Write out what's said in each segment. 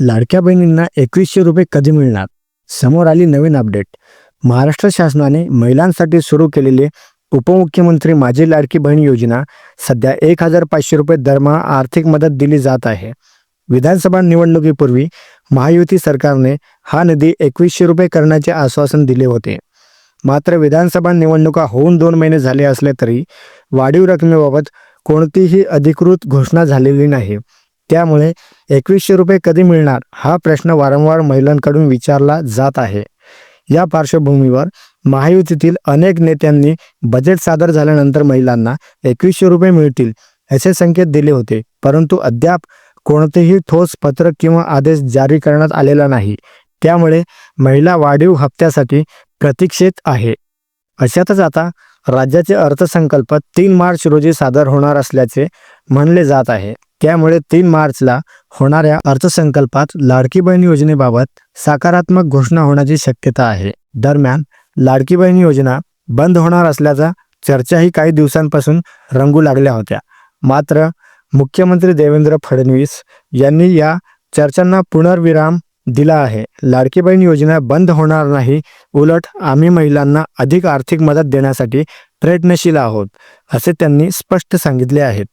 लाडक्या बहिणींना एकवीसशे रुपये कधी मिळणार? समोर आली नवीन अपडेट. महाराष्ट्र शासनाने महिलांसाठी सुरू केलेले उपमुख्यमंत्री माझी लाडकी बहीण योजना सध्या एक हजार पाचशे रुपये दरमहा आर्थिक मदत दिली जात आहे. विधानसभा निवडणुकीपूर्वी महायुती सरकारने हा निधी एकवीसशे रुपये करण्याचे आश्वासन दिले होते. मात्र विधानसभा निवडणुका होऊन दोन महिने झाले असले तरी वाढीव रकमेबाबत कोणतीही अधिकृत घोषणा झालेली नाही. त्यामुळे एकवीसशे रुपये कधी मिळणार हा प्रश्न वारंवार महिलांकडून विचारला जात आहे. या पार्श्वभूमीवर महायुतीतील अनेक नेत्यांनी बजेट सादर झाल्यानंतर महिलांना एकवीसशे रुपये मिळतील असे संकेत दिले होते. परंतु अद्याप कोणतेही ठोस पत्रक किंवा आदेश जारी करण्यात आलेला नाही. त्यामुळे महिला वाढीव हप्त्यासाठी प्रतीक्षेत आहे. अशातच आता राज्याचे अर्थसंकल्प तीन मार्च रोजी सादर होणार असल्याचे म्हणले जात आहे. त्यामुळे तीन मार्चला होणाऱ्या अर्थसंकल्पात लाडकी बहीण योजनेबाबत सकारात्मक घोषणा होण्याची शक्यता आहे. दरम्यान लाडकी बहीण योजना बंद होणार असल्याचा चर्चाही काही दिवसांपासून रंगू लागल्या होत्या. मात्र मुख्यमंत्री देवेंद्र फडणवीस यांनी या चर्चांना पुनर्विराम दिला आहे. लाडकी बहीण योजना बंद होणार नाही उलट आम्ही महिलांना अधिक आर्थिक मदत देण्यासाठी प्रयत्नशील आहोत असे त्यांनी स्पष्ट सांगितले आहेत.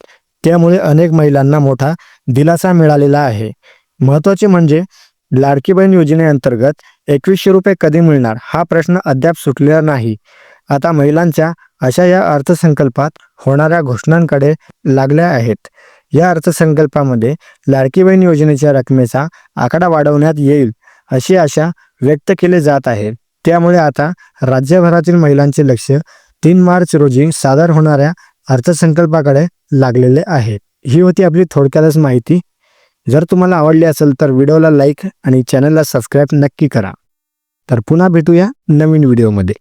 त्यामुळे अनेक महिलांना मोठा दिलासा मिळालेला आहे. महत्त्वाचे म्हणजे लाडकी बहीण योजनेअंतर्गत एकवीसशे रुपये कधी मिळणार हा प्रश्न अद्याप सुटलेला नाही. आता महिलांच्या अशा या अर्थसंकल्पात होणाऱ्या घोषणांकडे लागल्या आहेत. या अर्थसंकल्पामध्ये लाडकी बहीण योजनेच्या रकमेचा आकडा वाढवण्यात येईल अशी आशा व्यक्त केली जात आहे. त्यामुळे आता राज्यभरातील महिलांचे लक्ष तीन मार्च रोजी सादर होणाऱ्या अर्थसंकल्पाकडे लागलेले आहेत ही होती आपली थोडक्यातच माहिती. जर तुम्हाला आवडली असेल तर व्हिडिओला लाईक आणि चॅनलला सबस्क्राईब नक्की करा. तर पुन्हा भेटूया नवीन व्हिडिओमध्ये.